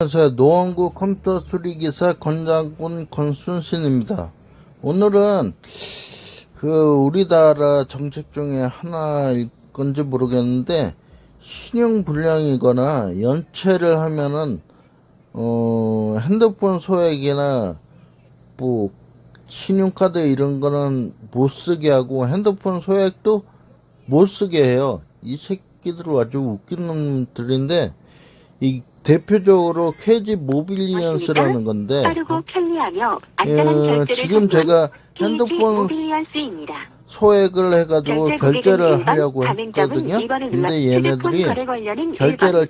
안녕하세요. 노원구 컴퓨터 수리기사 권장군 권순신입니다. 오늘은 그 우리나라 정책 중에 하나일 건지 모르겠는데 신용 불량이거나 연체를 하면은 어 핸드폰 소액이나 뭐 신용카드 이런 거는 못 쓰게 하고 핸드폰 소액도 못 쓰게 해요. 이 새끼들 아주 웃긴 놈들인데 이 대표적으로 캐지 모빌리언스라는 건데 빠르고 편리하며 안전한 어, 결제를 지금 제가 핸드폰. 소액을 해가지고 결제 결제를 하려고 했거든요. 눌러 근데 얘네들이 결제를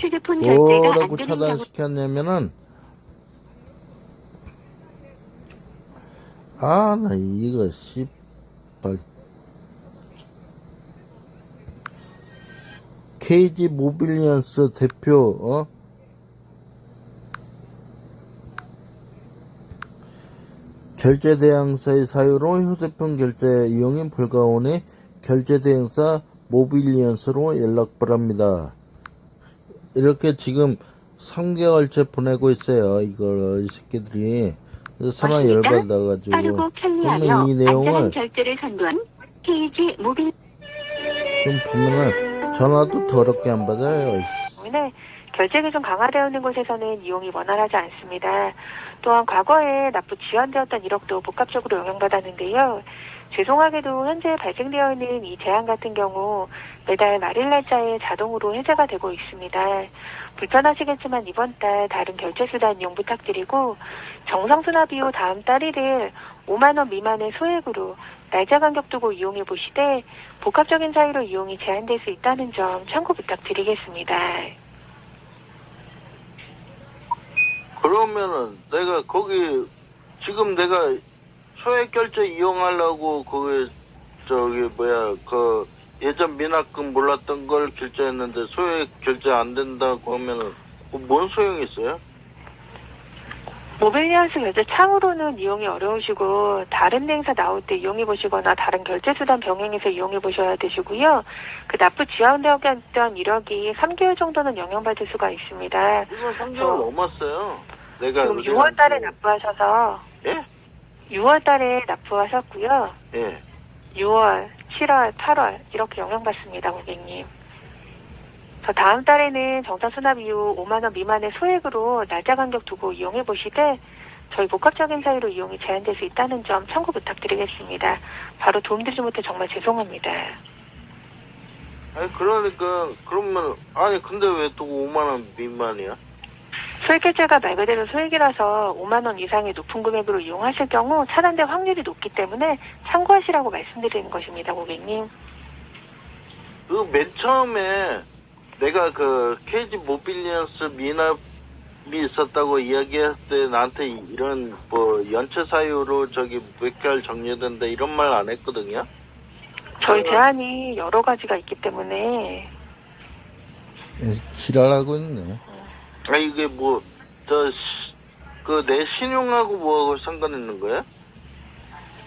휴대폰 결제가 뭐라고 차단시켰냐면은 아 나 이거 씨발 KG 모빌리언스 대표 어 결제 대행사의 사유로 휴대폰 결제 이용인 불가오니 결제 대행사 모빌리언스로 연락 바랍니다. 이렇게 지금 3개월째 보내고 있어요. 이걸 이 새끼들이 맞습니까? 열받아가지고 그러면 이 내용을 결제를 선도한 KG 모빌 좀 보면은 전화도 더럽게 안 받아요. 때문에 결제가 좀 강화되어 있는 곳에서는 이용이 원활하지 않습니다. 또한 과거에 납부 지연되었던 이력도 복합적으로 영향받았는데요. 죄송하게도 현재 발생되어 있는 이 제한 같은 경우 매달 말일 날짜에 자동으로 해제가 되고 있습니다. 불편하시겠지만 이번 달 다른 결제 수단 이용 부탁드리고 정상 수납 이후 다음 달 1일 5만 원 미만의 소액으로 날짜 간격 두고 이용해 보시되 복합적인 사유로 이용이 제한될 수 있다는 점 참고 부탁드리겠습니다. 그러면은 내가 거기 지금 내가 소액 결제 이용하려고 거기 저기 뭐야 그 예전 미납금 몰랐던 걸 결제했는데 소액 결제 안 된다고 하면은 그뭔 소용이 있어요? 모빌리언스 결제 창으로는 이용이 어려우시고 다른 행사 나올 때 이용해 보시거나 다른 결제 수단 병행해서 이용해 보셔야 되시고요. 그 납부 지연되었던 이력이 3개월 정도는 영향받을 수가 있습니다. 이건 3개월 저- 넘었어요. 내가 지금 의뢰한 6월 달에 지. 납부하셔서 예? 6월 달에 납부하셨고요. 예. 6월, 7월, 8월 이렇게 영향받습니다, 고객님. 저 다음 달에는 정상 수납 이후 5만 원 미만의 소액으로 날짜 간격 두고 이용해 보시되 저희 복합적인 사유로 이용이 제한될 수 있다는 점 참고 부탁드리겠습니다. 바로 도움드리지 못해 정말 죄송합니다. 아니 그러니까 그러면 아니 근데 왜 또 5만 원 미만이야? 소액 결제가 말 그대로 소액이라서 5만 원 이상의 높은 금액으로 이용하실 경우 차단될 확률이 높기 때문에 참고하시라고 말씀드리는 것입니다, 고객님. 그 맨 처음에 내가 그 KG 모빌리언스 미납이 있었다고 이야기했을 때 나한테 이런 뭐 연체 사유로 저기 몇 개월 정리된다 이런 말 안 했거든요. 저희 제한이 여러 가지가 있기 때문에 지랄하고 있네. 아 이게 뭐 저 그 내 신용하고 뭐하고 상관 있는 거야?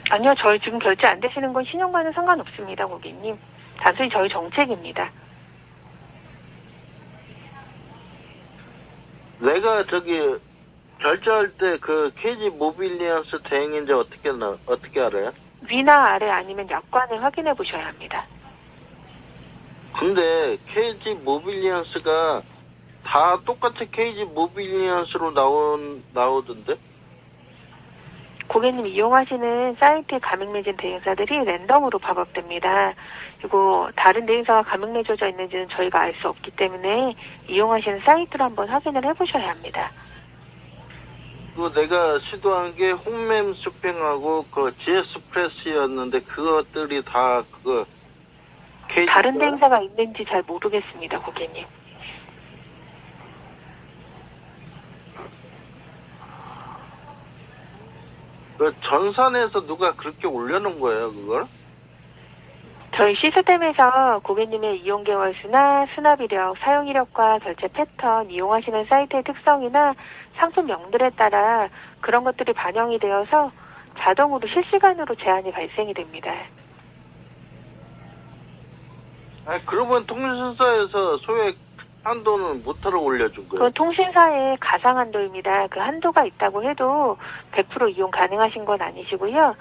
아니요, 저희 지금 결제 안 되시는 건 신용과는 상관없습니다, 고객님. 단순히 저희 정책입니다. 내가 저기 결제할 때 그 KG 모빌리언스 대행인지 어떻게 나 어떻게 알아요? 위나 아래 아니면 약관을 확인해 보셔야 합니다. 근데 KG 모빌리언스가 다 똑같이 KG 모빌리언스로 나온 나오던데? 고객님 이용하시는 사이트에 가맹 맺은 대행사들이 랜덤으로 팝업됩니다. 그리고 다른 대행사가 가맹 맺어져 있는지는 저희가 알 수 없기 때문에 이용하시는 사이트를 한번 확인을 해 보셔야 합니다. 그 내가 시도한 게 홈맨 쇼핑하고 그 GS 프레스였는데 그것들이 다 그거 다른 대행사가 있는지 잘 모르겠습니다, 고객님. 그 전산에서 누가 그렇게 올려놓은 거예요 그걸? 저희 시스템에서 고객님의 이용 개월 수나 수납 이력, 사용 이력과 결제 패턴, 이용하시는 사이트의 특성이나 상품명들에 따라 그런 것들이 반영이 되어서 자동으로 실시간으로 제한이 발생이 됩니다. 아니 그러면 통신사에서 소액 한도는 무터로 올려준 거예요. 그건 통신사의 가상 한도입니다. 그 한도가 있다고 해도 100% 이용 가능하신 건 아니시고요.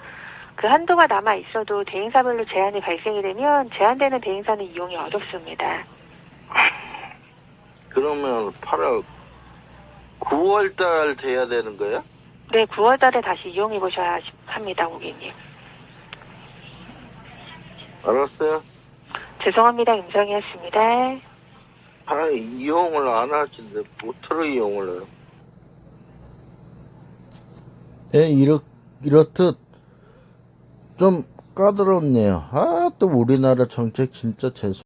그 한도가 남아 있어도 대행사별로 제한이 발생이 되면 제한되는 대행사는 이용이 어렵습니다. 그러면 8월 9월 달 돼야 되는 거야? 네, 9월 달에 다시 이용해 보셔야 합니다, 고객님. 알았어요? 죄송합니다, 임성이었습니다. 아, 이용을 안 하시는데 무터로 이용을 해요. 예, 이렇, 이렇듯 좀 까다롭네요. 아, 또 우리나라 정책 진짜 재수.